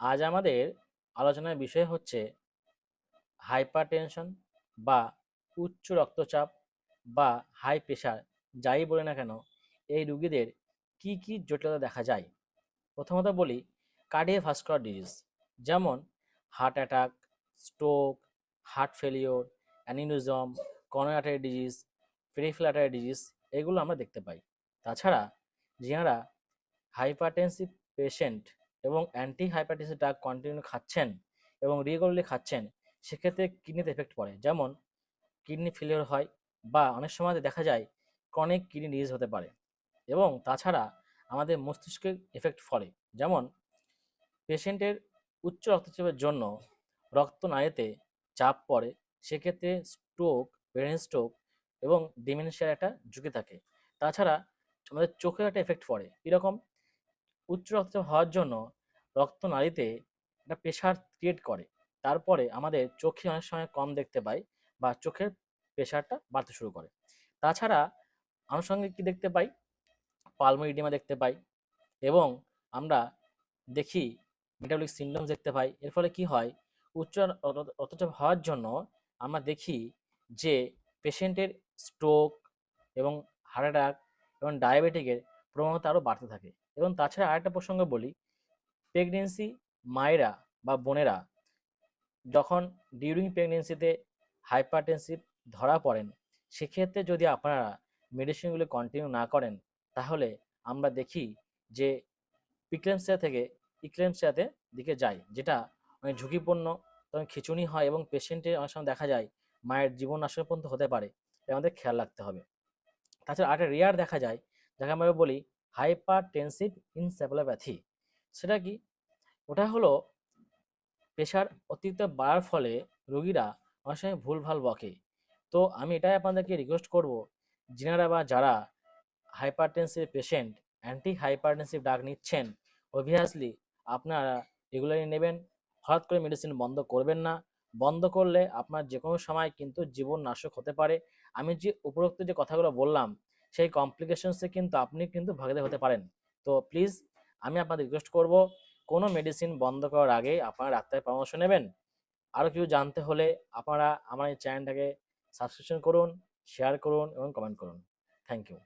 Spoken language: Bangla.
আজ আমাদের আলোচনার বিষয় হচ্ছে হাইপারটেনশন বা উচ্চ রক্তচাপ বা হাই প্রেশার যাই বলে না কেন, এই রুগীদের কি কি জটিলতা দেখা যায়? প্রথমত বলি কার্ডিওভাস্কুলার ডিজিজ যেমন heart attack stroke heart failure aneurysm coronary disease peripheral disease এগুলো আমরা দেখতে পাই। তাছাড়া যারা হাইপারটেনসিভ পেশেন্ট এবং অ্যান্টি হাইপারটেনসিভ ড্রাগ কন্টিনিউ খাচ্ছেন এবং রেগুলারলি খাচ্ছেন, সেক্ষেত্রে কিডনিতে এফেক্ট পড়ে। যেমন কিডনি ফেলিওর হয় বা অনেক সময় দেখা যায় ক্রনিক কিডনি ডিজিজ হতে পারে এবং তাছাড়া আমাদের মস্তিষ্কে এফেক্ট ফলে। যেমন পেশেন্টের উচ্চ রক্তচাপের জন্য রক্তনালীতে চাপ পড়ে, সেক্ষেত্রে স্ট্রোক ব্রেন স্ট্রোক এবং ডিমেনশিয়ার একটা ঝুঁকি থাকে। তাছাড়া আমাদের চোখের একটা এফেক্ট পড়ে। এরকম উচ্চ রক্তচাপ হওয়ার জন্য রক্ত রক্তনালীতে একটা প্রেশার ক্রিয়েট করে। তারপরে আমাদের চোখে অনেক সময় কম দেখতে পাই বা চোখের প্রেশারটা বাড়তে শুরু করে। তাছাড়া আনুষঙ্গিক কি দেখতে পাই? পালমোনি ইডিমা দেখতে পাই এবং আমরা দেখি মেটাবলিক সিন্ড্রোম দেখতে পাই। এর ফলে কি হয়? উচ্চ রক্ত- রক্তচাপ হওয়ার জন্য আমরা দেখি যে পেশেন্টের স্ট্রোক এবং হার্ট অ্যাটাক এবং ডায়াবেটিকের প্রবণতা আরও বাড়তে থাকে। এবং তাছাড়া আরেকটা প্রসঙ্গে বলি প্রেগনেন্সি মায়েরা বা বোনেরা যখন ডিউরিং প্রেগনেন্সিতে হাইপারটেনসিভ ধরা পড়েন, সেক্ষেত্রে যদি আপনারা মেডিসিনগুলো কন্টিনিউ না করেন, তাহলে আমরা দেখি যে প্রিক্লেমসিয়া থেকে ইক্লেমসিয়াতে দিকে যায়, যেটা অনেক ঝুঁকিপূর্ণ, তখন খিচুনি হয় এবং পেশেন্টের অনেক সময় দেখা যায় মায়ের জীবন নাশের পর্যন্ত হতে পারে। আমাদের খেয়াল রাখতে হবে। তাছাড়া আরেকটা রেয়ার দেখা যায় যাকে আমরা বলি হাইপার টেনসিভ ইনসেফালোপ্যাথি সেটা কি? ওটা হলো প্রেশার অতিরিক্ত বাড়ার ফলে রোগীরা অনেক সময় ভুলভাল বকে। তো আমি এটাই আপনাদেরকে রিকোয়েস্ট করব, যিনারা বা যারা হাইপারটেনসিভ পেশেন্ট অ্যান্টি হাইপারটেনসিভ ডাক নিচ্ছেন অবভিয়াসলি আপনারা রেগুলারলি নেবেন, হঠাৎ করে মেডিসিন বন্ধ করবেন না। বন্ধ করলে আপনার যে কোনো সময় কিন্তু জীবন নাশক হতে পারে। আমি যে উপরোক্ত যে কথাগুলো বললাম সেই কমপ্লিকেশনসে কিন্তু আপনি কিন্তু ভাগিদার হতে পারেন। তো প্লিজ আমি আপনাদের রিকোয়েস্ট করব, কোনো মেডিসিন বন্ধ করার আগে আপনারা ডাক্তারের পরামর্শ নেবেন। আরও কিছু জানতে হলে আপনারা আমার এই চ্যানেলটাকে সাবস্ক্রিপশন করুন শেয়ার করুন এবং কমেন্ট করুন। Thank you